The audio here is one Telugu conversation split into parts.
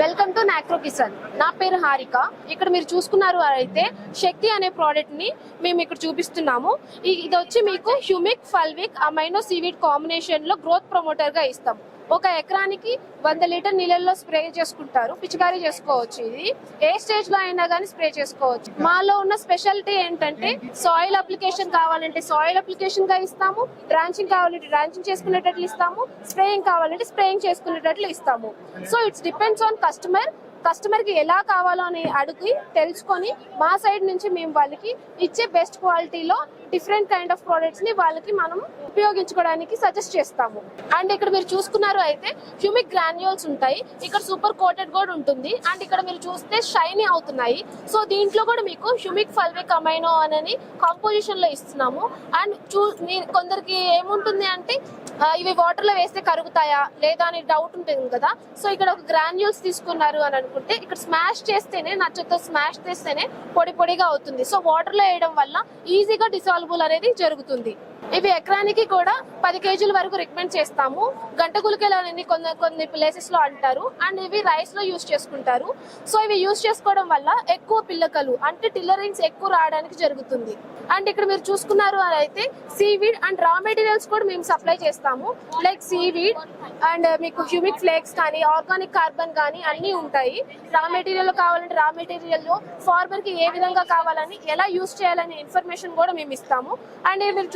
Welcome to నాక్రో Kisan. నా పేరు హారిక. ఇక్కడ మీరు చూసుకున్నారు అయితే శక్తి అనే ప్రోడక్ట్ని మేము ఇక్కడ చూపిస్తున్నాము. ఇది వచ్చి మీకు హ్యూమిక్ ఫల్విక్ అమైనో సీవీడ్ కాంబినేషన్లో గ్రోత్ ప్రమోటర్గా ఇస్తాం ఒక ఎకరానికి వంద లీటర్ నీళ్ళల్లో స్ప్రే చేసుకుంటారు పిచికారీ చేసుకోవచ్చు ఇది. ఏ స్టేజ్లో అయినా కానీ స్ప్రే చేసుకోవచ్చు. మాలో ఉన్న స్పెషాలిటీ ఏంటంటే సాయిల్ అప్లికేషన్ కావాలంటే సాయిల్ అప్లికేషన్గా ఇస్తాము డ్రాంచింగ్ కావాలంటే డ్రాంచింగ్ చేసుకునేటట్లు ఇస్తాము స్ప్రేయింగ్ కావాలంటే స్ప్రేయింగ్ చేసుకునేటట్లు ఇస్తాము. So it's depends on customer కస్టమర్కి ఎలా కావాలో అని అడిగి తెలుసుకొని మా సైడ్ నుంచి మేము వాళ్ళకి ఇచ్చే బెస్ట్ క్వాలిటీలో డిఫరెంట్ కైండ్ ఆఫ్ ప్రోడక్ట్స్ని వాళ్ళకి మనం ఉపయోగించుకోవడానికి సజెస్ట్ చేస్తాము. అండ్ ఇక్కడ మీరు చూసుకున్నారు అయితే హ్యూమిక్ గ్రాన్యూల్స్ ఉంటాయి. ఇక్కడ సూపర్ కోటెడ్ కూడా ఉంటుంది. అండ్ ఇక్కడ మీరు చూస్తే షైనీ అవుతున్నాయి. సో దీంట్లో కూడా మీకు హ్యూమిక్ ఫల్విక్ అమైనో అని కాంపోజిషన్లో ఇస్తున్నాము. అండ్ చూ మీ- కొందరికి ఏముంటుంది అంటే ఇవి వాటర్లో వేస్తే కరుగుతాయా? లేదా అని డౌట్ ఉంటుంది కదా. సో ఇక్కడ ఒక గ్రాన్యూల్స్ తీసుకున్నారు అని అనుకుంటే ఇక్కడ స్మాష్ చేస్తేనే నచ్చతో స్మాష్ చేస్తేనే పొడి పొడిగా అవుతుంది. సో వాటర్లో వేయడం వల్ల ఈజీగా డిసాల్బుల్ అనేది జరుగుతుంది. ఇవి ఎకరానికి కూడా పది కేజీల వరకు రికమెండ్ చేస్తాము. గంట గులికలు కొన్ని కొన్ని ప్లేసెస్లో అంటారు. అండ్ ఇవి రైస్లో యూస్ చేసుకుంటారు. సో ఇవి యూస్ చేసుకోవడం వల్ల ఎక్కువ పిల్లకలు అంటే టిల్లరింగ్స్ ఎక్కువ రావడానికి జరుగుతుంది. అండ్ ఇక్కడ మీరు చూసుకున్నారు అని అయితే సీవీడ్ అండ్ రా మెటీరియల్స్ కూడా మేము సప్లై చేస్తాము. లైక్ సీవీడ్ అండ్ మీకు హ్యూమిక్ ఫ్లేక్స్ కానీ ఆర్గానిక్ కార్బన్ కానీ అన్నీ ఉంటాయి. రా మెటీరియల్ కావాలంటే రా మెటీరియల్ ఫార్మర్కి ఏ విధంగా కావాలని ఎలా యూస్ చేయాలనే ఇన్ఫర్మేషన్ కూడా మేము ఇస్తాము. అండ్ మీరు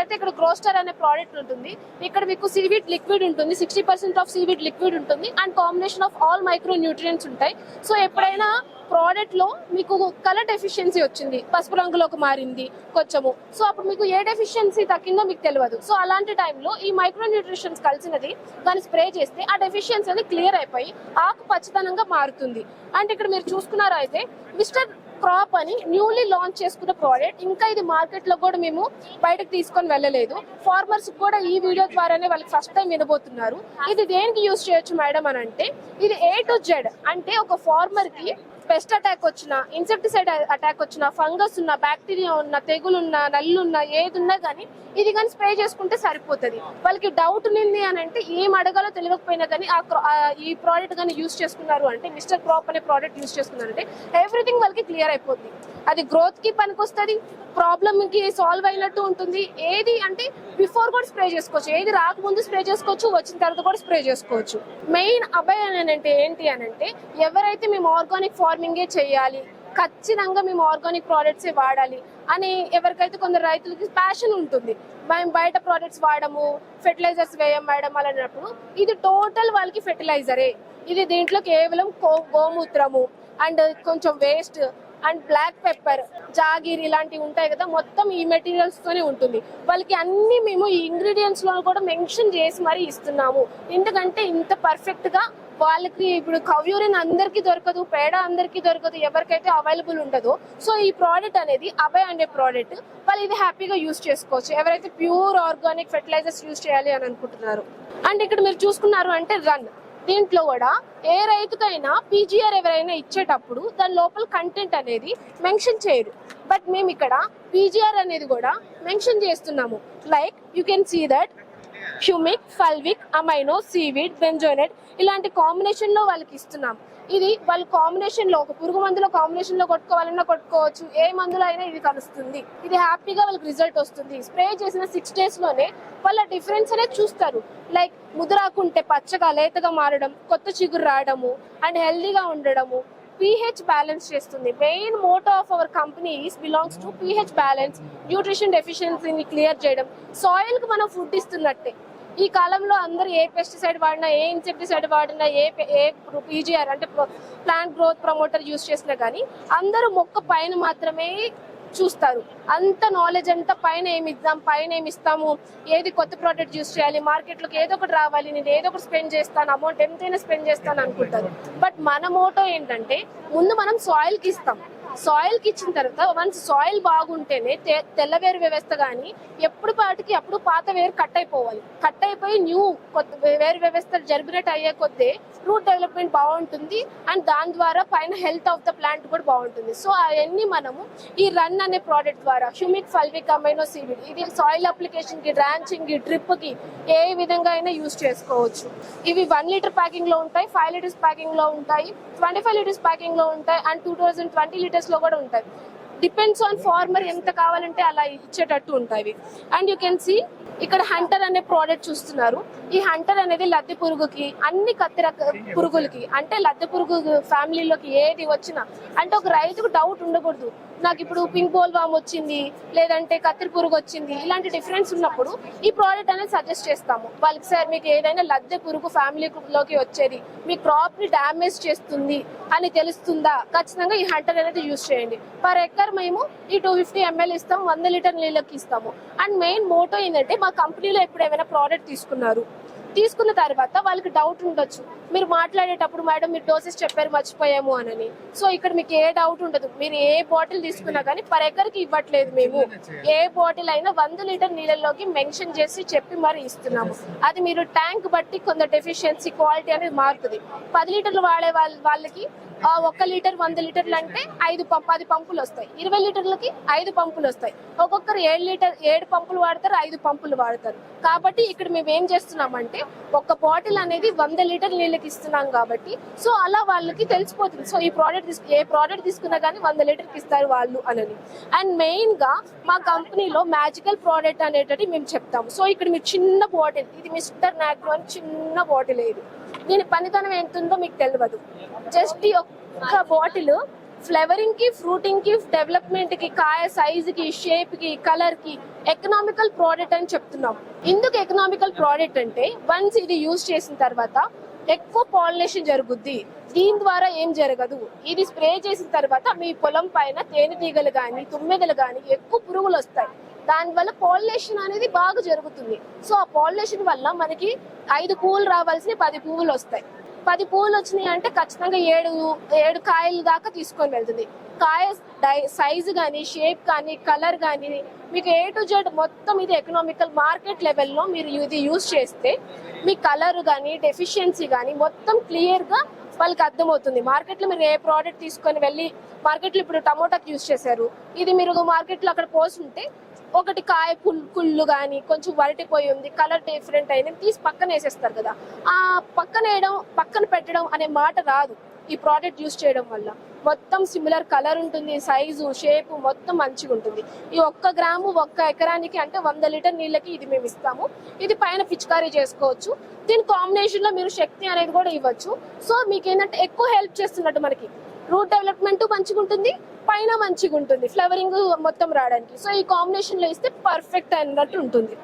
అయితే ఇక్కడ గ్రోస్టర్ అనే ప్రోడక్ట్ ఉంటుంది. ఇక్కడ మీకు సీవీడ్ లిక్విడ్ ఉంటుంది. Sixty percent of seaweed liquid ఉంటుంది. And combination of all micro nutrients ఉంటాయి. సో ఎప్పుడైనా ప్రోడక్ట్లో మీకు కలర్ డెఫిషియన్సీ వచ్చింది. పసుపు రంగులోకి మారింది కొంచెము. సో అప్పుడు మీకు ఏ డెఫిషియన్సీ తగ్గిందో మీకు తెలియదు. సో అలాంటి టైంలో ఈ మైక్రో న్యూట్రిషన్స్ కలిసినది దాన్ని స్ప్రే చేస్తే ఆ డెఫిషియన్సీ అనేది క్లియర్ అయిపోయి ఆకు పచ్చదనంగా మారుతుంది. అండ్ ఇక్కడ మీరు చూసుకున్నారో అయితే మిస్టర్ క్రాప్ అని న్యూలీ లాంచ్ చేసుకున్న ప్రోడక్ట్ ఇంకా ఇది మార్కెట్లో కూడా మేము బయటకు తీసుకొని వెళ్ళలేదు. ఫార్మర్స్ కూడా ఈ వీడియో ద్వారానే వాళ్ళకి ఫస్ట్ టైం వినబోతున్నారు. ఇది దేనికి యూజ్ చేయొచ్చు మేడం అని అంటే ఇది ఏ టు జెడ్ అంటే ఒక ఫార్మర్కి పెస్ట్ అటాక్ వచ్చినా ఇన్సెక్టిసైడ్ అటాక్ వచ్చినా ఫంగస్ ఉన్న బ్యాక్టీరియా ఉన్న తెగులున్న నల్లున్న ఏది ఉన్నా కానీ ఇది కానీ స్ప్రే చేసుకుంటే సరిపోతుంది. వాళ్ళకి డౌట్ ఉంది అని అంటే ఏం అడగాలో తెలియకపోయినా కానీ ఆ ఈ ప్రోడక్ట్ కానీ యూస్ చేసుకున్నారు అంటే మిస్టర్ క్రాప్ అనే ప్రోడక్ట్ యూస్ చేసుకున్నారంటే ఎవ్రీథింగ్ వాళ్ళకి క్లియర్ అయిపోతుంది అది గ్రోత్కి పనికొస్తుంది ప్రాబ్లమ్కి సాల్వ్ అయినట్టు ఉంటుంది. ఏది అంటే బిఫోర్ కూడా స్ప్రే చేసుకోవచ్చు. ఏది రాకముందు స్ప్రే చేసుకోవచ్చు వచ్చిన తర్వాత కూడా స్ప్రే చేసుకోవచ్చు. మెయిన్ అభయ అని అంటే ఏంటి అని అంటే ఎవరైతే మేము ఆర్గానిక్ ఫార్మింగే చేయాలి. ఖచ్చితంగా మేము ఆర్గానిక్ ప్రోడక్ట్సే వాడాలి. అని ఎవరికైతే కొందరు రైతులకి ప్యాషన్ ఉంటుంది. మేము బయట ప్రోడక్ట్స్ వాడము ఫెర్టిలైజర్స్ వేయం మేడం అని అన్నప్పుడు ఇది టోటల్ వాళ్ళకి ఫెర్టిలైజరే ఇది దీంట్లో కేవలం గో- గోమూత్రము అండ్ కొంచెం waste and black pepper jaggery ఇలాంటివి ఉంటాయి కదా మొత్తం ఈ మెటీరియల్స్ తోనే ఉంటుంది. వాళ్ళకి అన్ని మేము ఈ ఇంగ్రీడియంట్స్లో కూడా మెన్షన్ చేసి మరీ ఇస్తున్నాము. ఎందుకంటే ఇంత పర్ఫెక్ట్గా వాళ్ళకి ఇప్పుడు కవ్యూరిన్ అందరికీ దొరకదు పేడ అందరికీ దొరకదు ఎవరికైతే అవైలబుల్ ఉండదో. సో ఈ ప్రోడక్ట్ అనేది అవే అనే ప్రోడక్ట్ వాళ్ళు ఇది హ్యాపీగా యూస్ చేసుకోవచ్చు. ఎవరైతే ప్యూర్ ఆర్గానిక్ ఫెర్టిలైజర్స్ యూస్ చేయాలి అని అనుకుంటున్నారు. అండ్ ఇక్కడ మీరు చూసుకున్నారు అంటే రన్ దీంట్లో కూడా ఏ రైతుకైనా పీజీఆర్ ఎవరైనా ఇచ్చేటప్పుడు దాని లోపల కంటెంట్ అనేది మెన్షన్ చేయరు. బట్ మేము ఇక్కడ పీజీఆర్ అనేది కూడా మెన్షన్ చేస్తున్నాము. Like you can see that humic fulvic amino seaweed bentonite ఇలాంటి కాంబినేషన్లో వాళ్ళకి ఇస్తున్నాం. ఇది వాళ్ళ కాంబినేషన్లో ఒక పురుగు మందులో కాంబినేషన్లో కొట్టుకోవాలన్నా కొట్టుకోవచ్చు. ఏ మందులో అయినా ఇది కలుస్తుంది. ఇది హ్యాపీగా వాళ్ళకి రిజల్ట్ వస్తుంది. స్ప్రే చేసిన సిక్స్ డేస్లోనే వాళ్ళ డిఫరెన్స్ అనేది చూస్తారు. లైక్ ముదురాకుంటే పచ్చగా లేతగా మారడం కొత్త చిగురు రావడము అండ్ హెల్దీగా ఉండడము. పీహెచ్ బ్యాలెన్స్ చేస్తుంది. Main motto of our company belongs to pH balance nutrition డెఫిషియన్సీని clear చేయడం. సాయిల్కి మనం ఫుడ్ ఇస్తున్నట్టే. ఈ కాలంలో అందరూ ఏ పెస్టిసైడ్ వాడినా ఏ ఇన్సెక్టిసైడ్ వాడినా ఏ ఏ పీజీఆర్ అంటే ప్లాంట్ గ్రోత్ ప్రమోటర్ యూస్ చేసినా కానీ అందరూ మొక్క పైన మాత్రమే చూస్తారు. అంత నాలెడ్జ్ అంతా పైన ఏమి ఇద్దాం పైన ఏమి ఇస్తాము? ఏది కొత్త ప్రోడక్ట్ యూస్ చేయాలి? మార్కెట్లోకి ఏదో ఒకటి రావాలి నేను ఏదో ఒకటి స్పెండ్ చేస్తాను అమౌంట్ ఎంతైనా స్పెండ్ చేస్తాను అనుకుంటారు. బట్ మన మోటో ఏంటంటే ముందు మనం సాయిల్కి ఇస్తాం. సాయిల్కి ఇచ్చిన తర్వాత వన్స్ సాయిల్ బాగుంటేనే తె- తెల్ల వేరు వ్యవస్థ కానీ ఎప్పుడు పాటికి అప్పుడు పాత వేరు కట్ అయిపోవాలి. కట్ అయిపోయి న్యూ కొత్త వేరు వ్యవస్థ జరిపినట్టు అయ్యే కొద్దీ రూట్ డెవలప్మెంట్ బాగుంటుంది అండ్ దాని ద్వారా పైన హెల్త్ ఆఫ్ ద ప్లాంట్ కూడా బాగుంటుంది. సో అవన్నీ మనము ఈ రన్ అనే ప్రోడక్ట్ ద్వారా హ్యూమిక్ ఫల్విక్ అమైనో సీవిడ్ ఇది సాయిల్ అప్లికేషన్కి డ్రాంచింగ్కి డ్రిప్కి ఏ విధంగా అయినా యూజ్ చేసుకోవచ్చు. ఇవి వన్ లీటర్ ప్యాకింగ్లో ఉంటాయి ఫైవ్ లీటర్స్ ప్యాకింగ్లో ఉంటాయి ట్వంటీ ఫైవ్ లీటర్స్ ప్యాకింగ్లో ఉంటాయి and two thousand twenty liters లో కూడా ఉంటాయి. డిపెండ్స్ ఆన్ ఫార్మర్ ఎంత కావాలంటే అలా ఇచ్చేటట్టు ఉంటాయి. అండ్ యూ కెన్ సీ ఇక్కడ హంటర్ అనే ప్రోడక్ట్ చూస్తున్నారు. ఈ హంటర్ అనేది లద్దె పురుగుకి అన్ని కత్తి రక పురుగులకి అంటే లద్దె పురుగు ఫ్యామిలీలోకి ఏది వచ్చినా అంటే ఒక రైతుకు డౌట్ ఉండకూడదు. నాకు ఇప్పుడు పింక్ బోల్ వామ్ వచ్చింది లేదంటే కత్తిరి పురుగు వచ్చింది ఇలాంటి డిఫరెన్స్ ఉన్నప్పుడు ఈ ప్రోడక్ట్ అనేది సజెస్ట్ చేస్తాము. వాళ్ళకి సార్ మీకు ఏదైనా లద్దె పురుగు ఫ్యామిలీలోకి వచ్చేది మీ క్రాప్ని డ్యామేజ్ చేస్తుంది అని తెలుస్తుందా? ఖచ్చితంగా ఈ హంటర్ అనేది యూజ్ చేయండి. పర్ ఎక్కర్ మేము ఈ టూ ఫిఫ్టీ ఎంఎల్ ఇస్తాం వంద లీటర్ నీళ్ళకి ఇస్తాము. అండ్ మెయిన్ మోటో ఏంటంటే మా కంపెనీలో ఎప్పుడు ఏమైనా ప్రోడక్ట్ తీసుకున్నారు. తీసుకున్న తర్వాత వాళ్ళకి డౌట్ ఉండొచ్చు. మీరు మాట్లాడేటప్పుడు మేడం మీరు డోసెస్ చెప్పారు మర్చిపోయాము అనని. సో ఇక్కడ మీకు ఏ డౌట్ ఉండదు. మీరు ఏ బాటిల్ తీసుకున్నా కానీ పర్ ఎకర్కి ఇవ్వట్లేదు మేము. ఏ బాటిల్ అయినా వంద లీటర్ నీళ్ళలోకి మెన్షన్ చేసి చెప్పి మరి ఇస్తున్నాము. అది మీరు ట్యాంక్ బట్టి కొంత డెఫిషియన్సీ క్వాలిటీ అనేది మారుతుంది. పది లీటర్లు వాడే వాళ్ళకి ఒక్క లీటర్ వంద లీటర్లు అంటే ఐదు పంప్ పది పంపులు వస్తాయి. ఇరవై లీటర్లకి ఐదు పంపులు వస్తాయి. ఒక్కొక్కరు ఏడు లీటర్ ఏడు పంపులు వాడతారు ఐదు పంపులు వాడతారు. కాబట్టి ఇక్కడ మేము ఏం చేస్తున్నామంటే ఒక బాటిల్ అనేది వంద లీటర్ నీళ్ళకి ఇస్తున్నాం కాబట్టి సో అలా వాళ్ళకి తెలిసిపోతుంది. సో ఈ ప్రోడక్ట్ తీసుకు ఏ ప్రోడక్ట్ తీసుకున్నా కానీ వంద లీటర్కి ఇస్తారు వాళ్ళు అనని. అండ్ మెయిన్గా మా కంపెనీలో మ్యాజికల్ ప్రోడక్ట్ అనేటది మేము చెప్తాము. సో ఇక్కడ మీరు చిన్న బాటిల్ ఇది మిస్టర్ నాగ్రో అని చిన్న బాటిల్ ఇది దీని పనితనం ఎంత ఉందో మీకు తెలియదు జస్ట్ ఈ ఒక్క బాటిల్ ఫ్లేవరింగ్కి ఫ్రూటింగ్కి డెవలప్మెంట్కి కాయ సైజ్కి షేప్కి కలర్కి ఎకనామికల్ ప్రోడక్ట్ అని చెప్తున్నాం. ఎందుకు ఎకనామికల్ ప్రోడక్ట్ అంటే వన్స్ ఇది యూజ్ చేసిన తర్వాత ఎక్కువ పాలినేషన్ జరుగుద్ది. దీని ద్వారా ఏం జరగదు. ఇది స్ప్రే చేసిన తర్వాత మీ పొలం పైన తేనెటీగలు కానీ తుమ్మెదలు కానీ ఎక్కువ పురుగులు వస్తాయి. దానివల్ల పాలినేషన్ అనేది బాగా జరుగుతుంది. సో ఆ పాలినేషన్ వల్ల మనకి ఐదు పువ్వులు రావాల్సిన పది పువ్వులు వస్తాయి. పది పూలు వచ్చినాయి అంటే ఖచ్చితంగా ఏడు ఏడు కాయలు దాకా తీసుకొని వెళ్తుంది. కాయ సైజు కానీ షేప్ కానీ కలర్ కానీ మీకు ఏ టు జెడ్ మొత్తం ఇది ఎకనామికల్ మార్కెట్ లెవెల్లో మీరు ఇది యూజ్ చేస్తే మీ కలర్ కానీ డెఫిషియన్సీ కానీ మొత్తం క్లియర్గా వాళ్ళకి అర్థమవుతుంది. మార్కెట్లో మీరు ఏ ప్రోడక్ట్ తీసుకొని వెళ్ళి మార్కెట్లో ఇప్పుడు టమోటాకి యూజ్ చేశారు. ఇది మీరు మార్కెట్లో అక్కడ పోస్తుంటే ఒకటి కాయ పుల్ కుళ్ళు కానీ కొంచెం వరటిపోయి ఉంది కలర్ డిఫరెంట్ అయింది తీసి పక్కన వేసేస్తారు కదా. ఆ పక్కన వేయడం పక్కన పెట్టడం అనే మాట రాదు ఈ ప్రోడక్ట్ యూస్ చేయడం వల్ల. మొత్తం సిమిలర్ కలర్ ఉంటుంది సైజు షేప్ మొత్తం మంచిగా ఉంటుంది. ఈ ఒక్క గ్రాము ఒక్క ఎకరానికి అంటే వంద లీటర్ నీళ్ళకి ఇది మేము ఇస్తాము. ఇది పైన పిచికారీ చేసుకోవచ్చు. దీని కాంబినేషన్లో మీరు శక్తి అనేది కూడా ఇవ్వచ్చు. సో మీకు ఏంటంటే ఎక్కువ హెల్ప్ చేస్తున్నట్టు మనకి. రూట్ డెవలప్మెంట్ మంచిగా ఉంటుంది పైన మంచిగా ఉంటుంది ఫ్లవరింగ్ మొత్తం రావడానికి. సో ఈ కాంబినేషన్లో ఇస్తే పర్ఫెక్ట్ అయినట్టు ఉంటుంది.